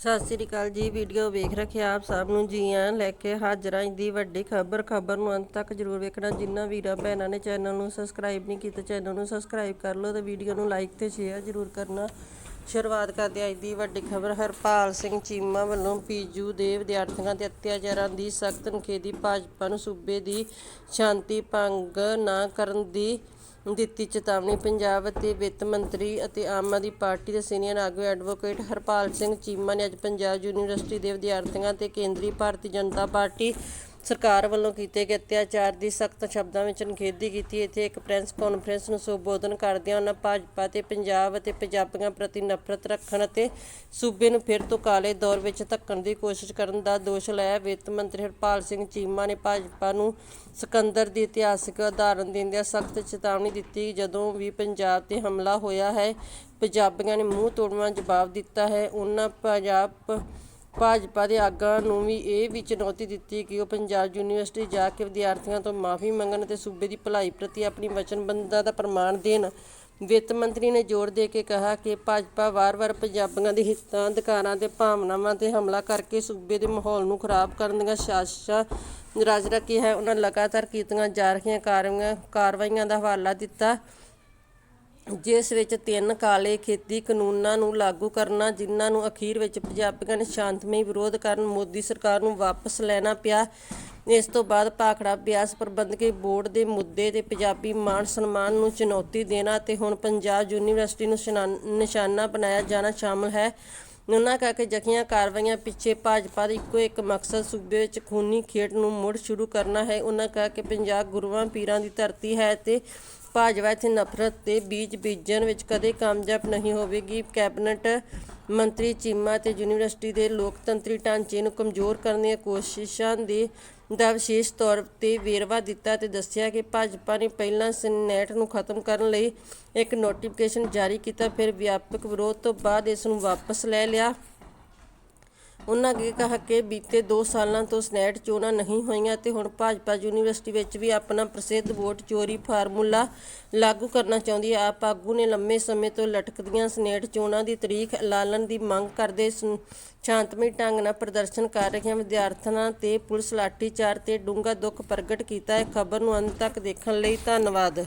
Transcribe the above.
ਸਤਿ ਸ੍ਰੀ ਅਕਾਲ ਜੀ, ਵੀਡੀਓ ਵੇਖ ਰੱਖਿਆ ਆਪ ਸਭ ਨੂੰ ਜੀ ਆਇਆਂ ਲੈ ਕੇ ਹਾਜ਼ਰਾਂ ਦੀ ਵੱਡੀ ਖਬਰ। ਖਬਰ ਨੂੰ ਅੰਤ ਤੱਕ ਜਰੂਰ ਵੇਖਣਾ। ਜਿਨ੍ਹਾਂ ਵੀਰਾਂ ਭੈਣਾਂ ਨੇ ਚੈਨਲ ਨੂੰ ਸਬਸਕ੍ਰਾਈਬ ਨਹੀਂ ਕੀਤਾ, ਚੈਨਲ ਨੂੰ ਸਬਸਕ੍ਰਾਈਬ ਕਰ ਲਓ ਤੇ ਵੀਡੀਓ ਨੂੰ ਲਾਈਕ ਤੇ ਸ਼ੇਅਰ ਜਰੂਰ ਕਰਨਾ। ਸ਼ੁਰੂਆਤ ਕਰਦੇ ਅੱਜ ਦੀ ਵੱਡੀ ਖਬਰ। ਹਰਪਾਲ ਸਿੰਘ ਚੀਮਾ ਵੱਲੋਂ ਪੀਜੂ ਦੇ ਵਿਦਿਆਰਥੀਆਂ ਤੇ ਅਤਿਆਚਾਰਾਂ ਦੀ ਸਖਤ ਨਿਖੇਧੀ ਭਾਜਪਾ ਨੂੰ ਸੂਬੇ ਦੀ ਸ਼ਾਂਤੀ ਭੰਗ ਨਾ ਕਰਨ ਦੀ ਦਿੱਤੀ ਚੇਤਾਵਨੀ। ਪੰਜਾਬ ਅਤੇ ਵਿੱਤ ਮੰਤਰੀ ਅਤੇ ਆਮ ਆਦਮੀ ਪਾਰਟੀ ਦੇ ਸੀਨੀਅਰ ਆਗੂ ਐਡਵੋਕੇਟ ਹਰਪਾਲ ਸਿੰਘ ਚੀਮਾ ਨੇ ਅੱਜ ਪੰਜਾਬ ਯੂਨੀਵਰਸਿਟੀ ਦੇ ਵਿਦਿਆਰਥੀਆਂ ਤੇ ਕੇਂਦਰੀ ਭਾਰਤੀ ਜਨਤਾ ਪਾਰਟੀ ਸਰਕਾਰ ਵੱਲੋਂ ਕੀਤੇ ਗਏ ਅਤਿਆਚਾਰ ਦੀ ਸਖਤ ਸ਼ਬਦਾਂ ਵਿੱਚ ਨਿਖੇਧੀ ਕੀਤੀ ਇੱਥੇ ਇੱਕ ਪ੍ਰੈਸ ਕਾਨਫਰੰਸ ਨੂੰ ਸੰਬੋਧਨ ਕਰਦਿਆਂ ਉਹਨਾਂ ਭਾਜਪਾ ਤੇ ਪੰਜਾਬ ਅਤੇ ਪੰਜਾਬੀਆਂ ਪ੍ਰਤੀ ਨਫ਼ਰਤ ਰੱਖਣ ਅਤੇ ਸੂਬੇ ਨੂੰ ਫਿਰ ਤੋਂ ਕਾਲੇ ਦੌਰ ਵਿੱਚ ਧੱਕਣ ਦੀ ਕੋਸ਼ਿਸ਼ ਕਰਨ ਦਾ ਦੋਸ਼ ਲਾਇਆ। ਵਿੱਤ ਮੰਤਰੀ ਹਰਪਾਲ ਸਿੰਘ ਚੀਮਾ ਨੇ ਭਾਜਪਾ ਨੂੰ ਸਿਕੰਦਰ ਦੀ ਇਤਿਹਾਸਕ ਉਦਾਹਰਨ ਦਿੰਦਿਆਂ ਸਖਤ ਚੇਤਾਵਨੀ ਦਿੱਤੀ, ਜਦੋਂ ਵੀ ਪੰਜਾਬ ਤੇ ਹਮਲਾ ਹੋਇਆ ਹੈ, ਪੰਜਾਬੀਆਂ ਨੇ ਮੂੰਹ ਤੋੜਵਾਂ ਜਵਾਬ ਦਿੱਤਾ ਹੈ। ਉਹਨਾਂ ਪੰਜਾਬ ਭਾਜਪਾ ਦੇ ਆਗੂਆਂ ਨੂੰ ਵੀ ਇਹ ਵੀ ਚੁਣੌਤੀ ਦਿੱਤੀ ਕਿ ਉਹ ਪੰਜਾਬ ਯੂਨੀਵਰਸਿਟੀ ਜਾ ਕੇ ਵਿਦਿਆਰਥੀਆਂ ਤੋਂ ਮਾਫੀ ਮੰਗਣ ਅਤੇ ਸੂਬੇ ਦੀ ਭਲਾਈ ਪ੍ਰਤੀ ਆਪਣੀ ਵਚਨਬੱਧਤਾ ਦਾ ਪ੍ਰਮਾਣ ਦੇਣ। ਵਿੱਤ ਮੰਤਰੀ ਨੇ ਜ਼ੋਰ ਦੇ ਕੇ ਕਿਹਾ ਕਿ ਭਾਜਪਾ ਵਾਰ-ਵਾਰ ਪੰਜਾਬੀਆਂ ਦੇ ਹਿੱਤਾਂ, ਅਧਿਕਾਰਾਂ ਤੇ ਭਾਵਨਾਵਾਂ ਤੇ ਹਮਲਾ ਕਰਕੇ ਸੂਬੇ ਦੇ ਮਾਹੌਲ ਨੂੰ ਖਰਾਬ ਕਰਨ ਦੀਆਂ ਸਾਜ਼ਿਸ਼ਾਂ ਰਚ ਰੱਖੀ ਹੈ। ਉਹਨਾਂ ਲਗਾਤਾਰ ਕੀਤੀਆਂ ਜਾ ਰਹੀਆਂ ਕਾਰਵਾਈਆਂ ਦਾ ਹਵਾਲਾ ਦਿੱਤਾ। ਜਿਸ ਵਿੱਚ ਤਿੰਨ ਕਾਲੇ ਖੇਤੀ ਕਾਨੂੰਨਾਂ ਨੂੰ ਲਾਗੂ ਕਰਨਾ, ਜਿਨ੍ਹਾਂ ਨੂੰ ਅਖੀਰ ਵਿੱਚ ਪੰਜਾਬੀਆਂ ਨੇ ਸ਼ਾਂਤਮਈ ਵਿਰੋਧ ਕਰਨ, ਮੋਦੀ ਸਰਕਾਰ ਨੂੰ ਵਾਪਸ ਲੈਣਾ ਪਿਆ। ਇਸ ਤੋਂ ਬਾਅਦ ਭਾਖੜਾ ਬਿਆਸ ਪ੍ਰਬੰਧਕੀ ਬੋਰਡ ਦੇ ਮੁੱਦੇ ਤੇ ਪੰਜਾਬੀ ਮਾਣ ਸਨਮਾਨ ਨੂੰ ਚੁਣੌਤੀ ਦੇਣਾ ਤੇ ਹੁਣ ਪੰਜਾਬ ਯੂਨੀਵਰਸਿਟੀ ਨੂੰ ਸ਼ਨਾ- ਨਿਸ਼ਾਨਾ ਬਣਾਇਆ ਜਾਣਾ ਸ਼ਾਮਲ ਹੈ। ਉਹਨਾਂ ਕਹਾ ਕਿ ਜਖੀਆਂ ਕਾਰਵਾਈਆਂ ਪਿੱਛੇ ਭਾਜਪਾ ਦਾ ਇੱਕੋ ਇੱਕ ਮਕਸਦ, ਸੂਬੇ ਵਿੱਚ ਖੂਨੀ ਖੇਡ ਨੂੰ ਮੁੜ ਸ਼ੁਰੂ ਕਰਨਾ ਹੈ। ਉਹਨਾਂ ਕਹਾ ਕਿ ਪੰਜਾਬ ਗੁਰੂਆਂ, ਪੀਰਾਂ ਦੀ ਧਰਤੀ ਹੈ ਤੇ ਭਾਜਪਾ ਇੱਥੇ ਨਫ਼ਰਤ ਦੇ ਬੀਜ ਬੀਜਣ ਵਿੱਚ ਕਦੇ ਕਾਮਯਾਬ ਨਹੀਂ ਹੋਵੇਗੀ। ਕੈਬਨਿਟ ਮੰਤਰੀ ਚੀਮਾ ਤੇ ਯੂਨੀਵਰਸਿਟੀ ਦੇ ਲੋਕਤੰਤਰੀ ਢਾਂਚੇ ਨੂੰ ਕਮਜ਼ੋਰ ਕਰਨ ਦੀਆਂ ਕੋਸ਼ਿਸ਼ਾਂ ਦੇ ਦਾ ਵਿਸ਼ੇਸ਼ ਤੌਰ ਤੇ ਵੇਰਵਾ ਦਿੱਤਾ ਤੇ ਦੱਸਿਆ ਕਿ ਭਾਜਪਾ ਨੇ ਪਹਿਲਾਂ ਸੈਨੇਟ ਨੂੰ ਖਤਮ ਕਰਨ ਲਈ ਇੱਕ ਨੋਟੀਫਿਕੇਸ਼ਨ ਜਾਰੀ ਕੀਤਾ, ਫਿਰ ਵਿਆਪਕ ਵਿਰੋਧ ਤੋਂ ਬਾਅਦ ਇਸ ਨੂੰ ਵਾਪਸ ਲੈ ਲਿਆ। ਉਹਨਾਂ ਅੱਗੇ ਕਿਹਾ ਕਿ ਬੀਤੇ 2 ਸਾਲਾਂ ਤੋਂ ਸਨੈਟ ਚੋਣਾਂ ਨਹੀਂ ਹੋਈਆਂ ਤੇ ਹੁਣ ਭਾਜਪਾ ਯੂਨੀਵਰਸਿਟੀ ਵਿੱਚ ਵੀ ਆਪਣਾ ਪ੍ਰਸਿੱਧ ਵੋਟ ਚੋਰੀ ਫਾਰਮੂਲਾ ਲਾਗੂ ਕਰਨਾ ਚਾਹੁੰਦੀ ਹੈ। ਆਪ ਆਗੂ ਨੇ ਲੰਮੇ ਸਮੇਂ ਤੋਂ ਲਟਕਦੀਆਂ ਸਨੈਟ ਚੋਣਾਂ ਦੀ ਤਰੀਕ ਐਲਾਨਣ ਦੀ ਮੰਗ ਕਰਦੇ ਸ- ਸ਼ਾਂਤਮਈ ਢੰਗ ਨਾਲ ਪ੍ਰਦਰਸ਼ਨ ਕਰ ਰਹੀਆਂ ਵਿਦਿਆਰਥਣਾਂ ਤੇ ਪੁਲਿਸ ਲਾਠੀਚਾਰ ਤੇ ਡੂੰਘਾ ਦੁੱਖ ਪ੍ਰਗਟ ਕੀਤਾ ਹੈ। ਖਬਰ ਨੂੰ ਅੰਤ ਤੱਕ ਦੇਖਣ ਲਈ ਧੰਨਵਾਦ।